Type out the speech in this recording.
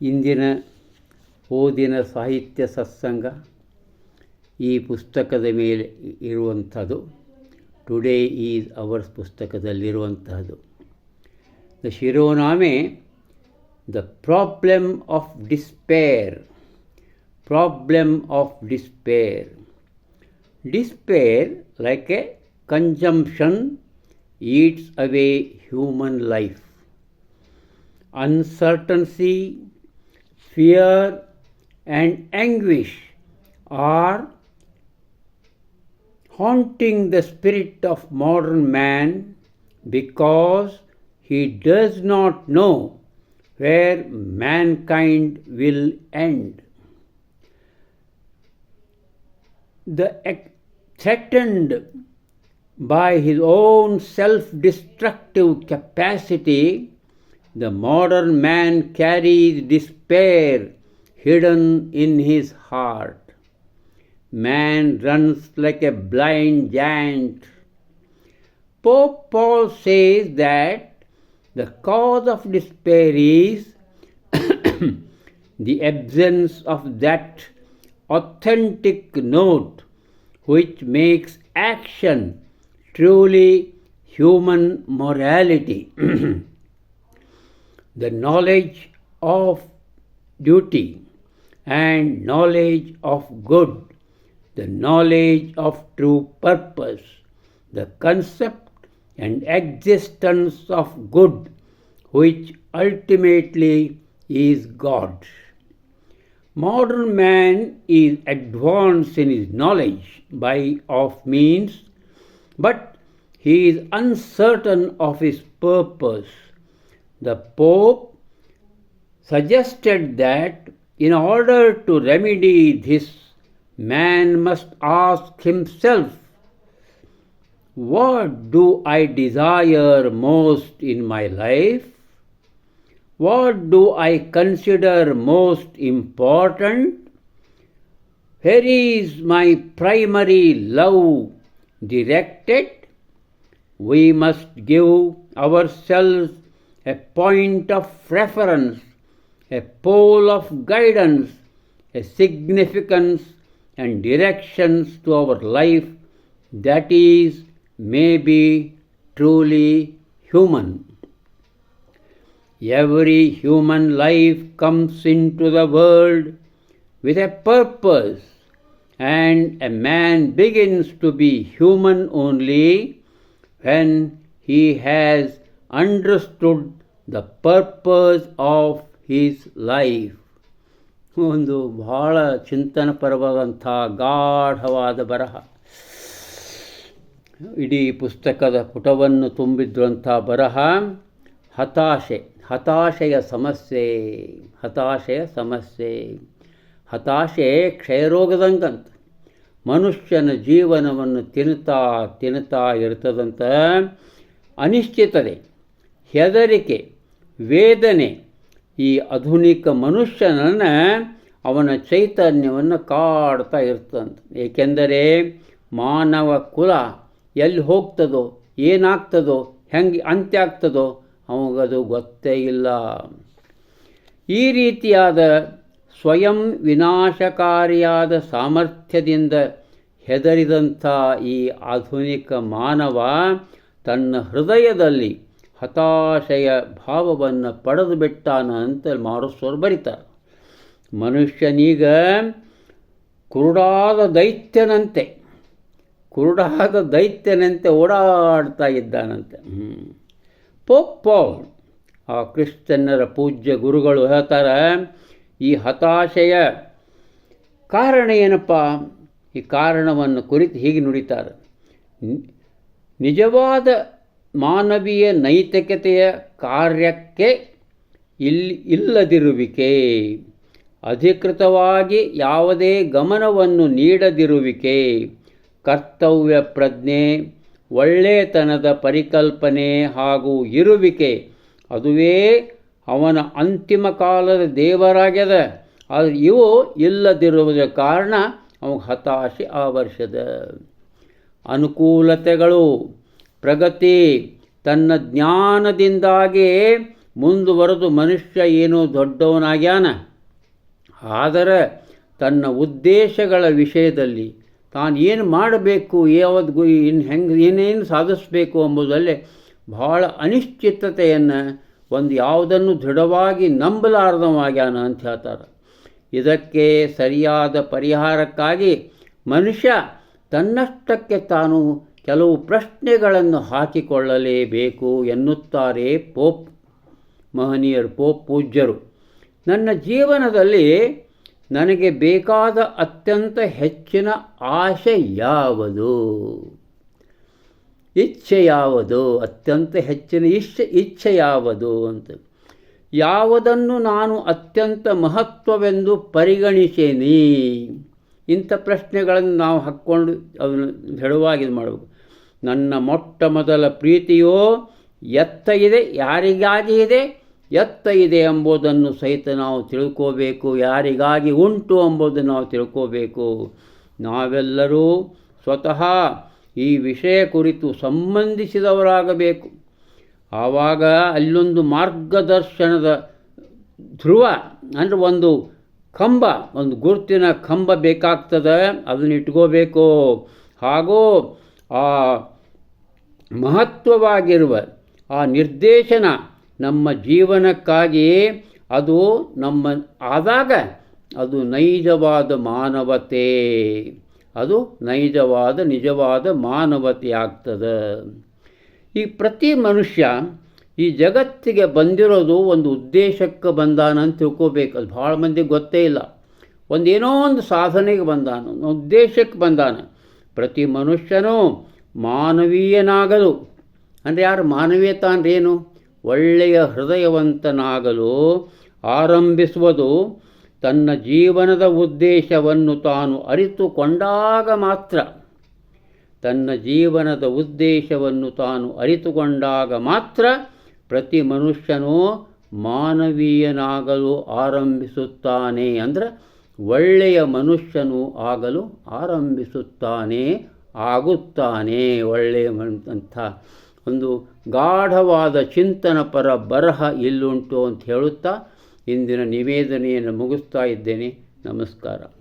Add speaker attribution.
Speaker 1: ಇಂದಿನ ಓದಿನ ಸಾಹಿತ್ಯ ಸತ್ಸಂಗ ಈ ಪುಸ್ತಕದ ಮೇಲೆ ಇರುವಂಥದ್ದು ಟುಡೇ ಈಸ್ ಅವರ್ಸ್ ಪುಸ್ತಕದಲ್ಲಿರುವಂತಹದ್ದು the ಶಿರೋನಾಮೆ the problem of despair problem of despair. Despair, like a consumption, eats away human life. Uncertainty, fear, and anguish are haunting the spirit of modern man because he does not know where mankind will end. The threatened by his own self destructive capacity, the modern man carries despair hidden in his heart. Man runs like a blind giant. Pope Paul says that the cause of despair is the absence of that authentic note which makes action truly human morality. the knowledge of duty and knowledge of good, the knowledge of true purpose, the concept and existence of good, which ultimately is God. Modern man is advanced in his knowledge by of means, but he is uncertain of his purpose. The Pope suggested that in order to remedy this, man must ask himself, What do I desire most in my life? What do I consider most important? Where is my primary love directed? We must give ourselves a point of reference, a pole of guidance, a significance and directions to our life that is may be truly human. Every human life comes into the world with a purpose, and a man begins to be human only when he has understood the purpose of his life. ಒಂದು ಬಹಳ ಚಿಂತನಪರವಾದಂಥ ಗಾಢವಾದ ಬರಹ ಇಡೀ ಪುಸ್ತಕದ ಪುಟವನ್ನು ತುಂಬಿದ್ರಂಥ ಬರಹ ಹತಾಶೆ ಹತಾಶೆಯ ಸಮಸ್ಯೆ ಹತಾಶೆಯ ಸಮಸ್ಯೆ. ಹತಾಶೆ ಕ್ಷಯರೋಗದಂಗಂತ ಮನುಷ್ಯನ ಜೀವನವನ್ನು ತಿನ್ನುತ್ತಾ ತಿನ್ನುತ್ತಾ ಇರ್ತದಂತ ಅನಿಶ್ಚಿತತೆ, ಹೆದರಿಕೆ, ವೇದನೆ ಈ ಆಧುನಿಕ ಮನುಷ್ಯನನ್ನು ಅವನ ಚೈತನ್ಯವನ್ನು ಕಾಡ್ತಾ ಇರ್ತದಂತ ಏಕೆಂದರೆ ಮಾನವ ಕುಲ ಎಲ್ಲಿ ಹೋಗ್ತದೋ, ಏನಾಗ್ತದೋ, ಹೆಂಗೆ ಅಂತ್ಯ ಆಗ್ತದೋ ಅವಾಗದು ಗೊತ್ತೇ ಇಲ್ಲ. ಈ ರೀತಿಯಾದ ಸ್ವಯಂ ವಿನಾಶಕಾರಿಯಾದ ಸಾಮರ್ಥ್ಯದಿಂದ ಹೆದರಿದಂಥ ಈ ಆಧುನಿಕ ಮಾನವ ತನ್ನ ಹೃದಯದಲ್ಲಿ ಹತಾಶೆಯ ಭಾವವನ್ನು ಪಡೆದು ಬಿಟ್ಟಾನ ಅಂತ ಮಾರುಸ್ವರು ಬರೀತಾರೆ. ಮನುಷ್ಯನೀಗ ಕುರುಡಾದ ದೈತ್ಯನಂತೆ ಕುರುಡಾದ ದೈತ್ಯನಂತೆ ಓಡಾಡ್ತಾ ಇದ್ದಾನಂತೆ. ಪೋಪ್ ಪಾಲ್ ಆ ಕ್ರಿಶ್ಚಿಯನ್ನರ ಪೂಜ್ಯ ಗುರುಗಳು ಹೇಳ್ತಾರೆ, ಈ ಹತಾಶೆಯ ಕಾರಣ ಏನಪ್ಪ? ಈ ಕಾರಣವನ್ನು ಕುರಿತು ಹೀಗೆ ನುಡಿತಾರೆ. ನಿಜವಾದ ಮಾನವೀಯ ನೈತಿಕತೆಯ ಕಾರ್ಯಕ್ಕೆ ಇಲ್ಲಿ ಇಲ್ಲದಿರುವಿಕೆ, ಅಧಿಕೃತವಾಗಿ ಯಾವುದೇ ಗಮನವನ್ನು ನೀಡದಿರುವಿಕೆ, ಕರ್ತವ್ಯ ಪ್ರಜ್ಞೆ ಒಳ್ಳೆಯತನದ ಪರಿಕಲ್ಪನೆ ಹಾಗೂ ಇರುವಿಕೆ ಅದುವೇ ಅವನ ಅಂತಿಮ ಕಾಲದ ದೇವರಾಗ್ಯದ. ಆದರೆ ಇವು ಇಲ್ಲದಿರುವುದರ ಕಾರಣ ಅವನಿಗೆ ಹತಾಶೆ ಆವರ್ಷದ ಅನುಕೂಲತೆಗಳು, ಪ್ರಗತಿ ತನ್ನ ಜ್ಞಾನದಿಂದಾಗಿ ಮುಂದುವರೆದು ಮನುಷ್ಯ ಏನೋ ದೊಡ್ಡವನಾಗ್ಯಾನ. ಆದರೆ ತನ್ನ ಉದ್ದೇಶಗಳ ವಿಷಯದಲ್ಲಿ ತಾನು ಏನು ಮಾಡಬೇಕು, ಯಾವ್ದು ಇನ್ನು ಹೆಂಗೆ ಏನೇನು ಸಾಧಿಸಬೇಕು ಎಂಬುದಲ್ಲೇ ಭಾಳ ಅನಿಶ್ಚಿತತೆಯನ್ನು ಒಂದು ಯಾವುದನ್ನು ದೃಢವಾಗಿ ನಂಬಲಾರ್ದವಾಗ್ಯಾನ ಅಂತ ಹೇಳ್ತಾರೆ. ಇದಕ್ಕೆ ಸರಿಯಾದ ಪರಿಹಾರಕ್ಕಾಗಿ ಮನುಷ್ಯ ತನ್ನಷ್ಟಕ್ಕೆ ತಾನು ಕೆಲವು ಪ್ರಶ್ನೆಗಳನ್ನು ಹಾಕಿಕೊಳ್ಳಲೇಬೇಕು ಎನ್ನುತ್ತಾರೆ ಪೋಪ್ ಮಹನೀಯರು, ಪೋಪ್ ಪೂಜ್ಯರು. ನನ್ನ ಜೀವನದಲ್ಲಿ ನನಗೆ ಬೇಕಾದ ಅತ್ಯಂತ ಹೆಚ್ಚಿನ ಆಶೆ ಯಾವುದು? ಇಚ್ಛೆ ಯಾವುದು? ಅತ್ಯಂತ ಹೆಚ್ಚಿನ ಇಚ್ಛೆ ಇಚ್ಛೆ ಯಾವುದು ಅಂತ. ಯಾವುದನ್ನು ನಾನು ಅತ್ಯಂತ ಮಹತ್ವವೆಂದು ಪರಿಗಣಿಸೇನಿ? ಇಂಥ ಪ್ರಶ್ನೆಗಳನ್ನು ನಾವು ಹಾಕ್ಕೊಂಡು ಅದನ್ನು ಹೇಳುವಾಗ ಇದು ಮಾಡಬೇಕು. ನನ್ನ ಮೊಟ್ಟ ಮೊದಲ ಪ್ರೀತಿಯೋ ಎತ್ತ ಇದೆ, ಯಾರಿಗಾಗಿ ಇದೆ? ಎತ್ತ ಇದೆ ಎಂಬುದನ್ನು ಸಹಿತ ನಾವು ತಿಳ್ಕೋಬೇಕು. ಯಾರಿಗಾಗಿ ಉಂಟು ಎಂಬುದನ್ನು ನಾವು ತಿಳ್ಕೋಬೇಕು. ನಾವೆಲ್ಲರೂ ಸ್ವತಃ ಈ ವಿಷಯ ಕುರಿತು ಸಂಬಂಧಿಸಿದವರಾಗಬೇಕು. ಆವಾಗ ಅಲ್ಲೊಂದು ಮಾರ್ಗದರ್ಶನದ ಧ್ರುವ, ಅಂದರೆ ಒಂದು ಕಂಬ, ಒಂದು ಗುರುತಿನ ಕಂಬ ಬೇಕಾಗ್ತದೆ, ಅದನ್ನು ಇಟ್ಕೋಬೇಕು. ಹಾಗೂ ಆ ಮಹತ್ವವಾಗಿರುವ ಆ ನಿರ್ದೇಶನ ನಮ್ಮ ಜೀವನಕ್ಕಾಗಿ ಅದು ನಮ್ಮ ಆದಾಗ ಅದು ನೈಜವಾದ ಮಾನವತೆ. ಅದು ನೈಜವಾದ, ನಿಜವಾದ ಮಾನವತೆ ಆಗ್ತದೆ. ಈ ಪ್ರತಿ ಮನುಷ್ಯ ಈ ಜಗತ್ತಿಗೆ ಬಂದಿರೋದು ಒಂದು ಉದ್ದೇಶಕ್ಕೆ ಬಂದಾನ ಅಂತ ತಿಳ್ಕೋಬೇಕು. ಅದು ಭಾಳ ಮಂದಿಗೆ ಗೊತ್ತೇ ಇಲ್ಲ. ಒಂದೇನೋ ಒಂದು ಸಾಧನೆಗೆ ಬಂದಾನ ಉದ್ದೇಶಕ್ಕೆ ಬಂದಾನ. ಪ್ರತಿ ಮನುಷ್ಯನೂ ಮಾನವೀಯನಾಗಲು ಅಂದರೆ ಯಾರು ಮಾನವೀಯತ ಅಂದ್ರೇನು ಒಳ್ಳೆಯ ಹೃದಯವಂತನಾಗಲು ಆರಂಭಿಸುವುದು ತನ್ನ ಜೀವನದ ಉದ್ದೇಶವನ್ನು ತಾನು ಅರಿತುಕೊಂಡಾಗ ಮಾತ್ರ. ತನ್ನ ಜೀವನದ ಉದ್ದೇಶವನ್ನು ತಾನು ಅರಿತುಕೊಂಡಾಗ ಮಾತ್ರ ಪ್ರತಿ ಮನುಷ್ಯನೂ ಮಾನವೀಯನಾಗಲು ಆರಂಭಿಸುತ್ತಾನೆ ಅಂದರೆ ಒಳ್ಳೆಯ ಮನುಷ್ಯನು ಆಗಲು ಆರಂಭಿಸುತ್ತಾನೆ, ಆಗುತ್ತಾನೆ ಒಳ್ಳೆಯ ಅಂತ ಒಂದು ಗಾಢವಾದ ಚಿಂತನ ಪರ ಬರಹ ಇಲ್ಲುಂಟು ಅಂತ ಹೇಳುತ್ತಾ ಇಂದಿನ ನಿವೇದನೆಯನ್ನು ಮುಗಿಸ್ತಾ ಇದ್ದೇನೆ. ನಮಸ್ಕಾರ.